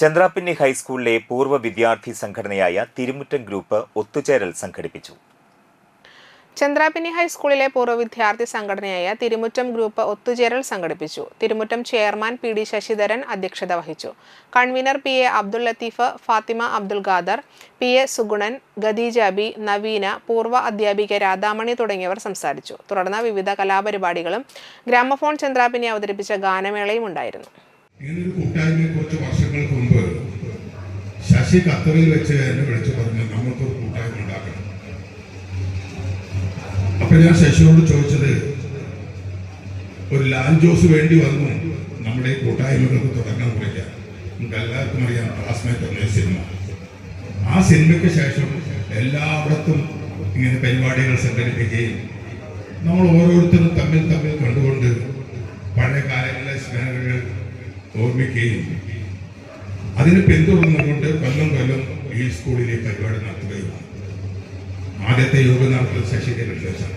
ചന്ദ്രാപിന്നി ഹൈസ്കൂളിലെ പൂർവ വിദ്യാർത്ഥി സംഘടനയായ തിരുമുറ്റം ഗ്രൂപ്പ് ഒത്തുചേരൽ സംഘടിപ്പിച്ചു. ചന്ദ്രാപിന്നി ഹൈസ്കൂളിലെ പൂർവ വിദ്യാർത്ഥി സംഘടനയായ തിരുമുറ്റം ഗ്രൂപ്പ് ഒത്തുചേരൽ സംഘടിപ്പിച്ചു. Thirumuttam chairman P D Sasidharan അധ്യക്ഷത വഹിച്ചു. Convener P A Abdul Latheef Fathima Abdul Khader P A Sugunan Khadeejabi Naveena പൂർവ അധ്യാപിക രാധാമണി തുടങ്ങിയവർ സംസാരിച്ചു. തുടർന്ന് വിവിധ കലാപരിപാടികളും ഗ്രാമഫോൺ ചന്ദ്രാപിന്നി അവതരിപ്പിച്ച ഗാനമേളയും ഉണ്ടായിരുന്നു. ശശി ഖത്തറിൽ വെച്ച് എന്നെ വിളിച്ചു പറഞ്ഞു നമ്മൾക്കൊരു കൂട്ടായ്മ ഉണ്ടാക്കണം. അപ്പൊ ഞാൻ ശശിയോട് ചോദിച്ചത് ഒരു ലാൻജോസ് വേണ്ടി വന്നു നമ്മുടെ ഈ കൂട്ടായ്മകൾക്ക് തുടങ്ങാൻ കുറിക്കാൻ നമുക്ക് എല്ലാവർക്കും അറിയാം ക്ലാസ്മേറ്റ് എന്ന സിനിമ. ആ സിനിമയ്ക്ക് ശേഷം എല്ലായിടത്തും ഇങ്ങനെ പരിപാടികൾ സംഘടിപ്പിക്കുകയും നമ്മൾ ഓരോരുത്തരും തമ്മിൽ തമ്മിൽ കണ്ടുകൊണ്ട് പഴയ കാലങ്ങളിലെ സ്മരണകൾ ഓർമ്മിക്കുകയും അതിന് പിന്തുടർന്നുകൊണ്ട് കൊല്ലം കൊല്ലം ഈ സ്കൂളിലെ പരിപാടി നടത്തുകയും ആദ്യത്തെ യോഗ നടത്തൽ ശശിധരൻ ശേഷം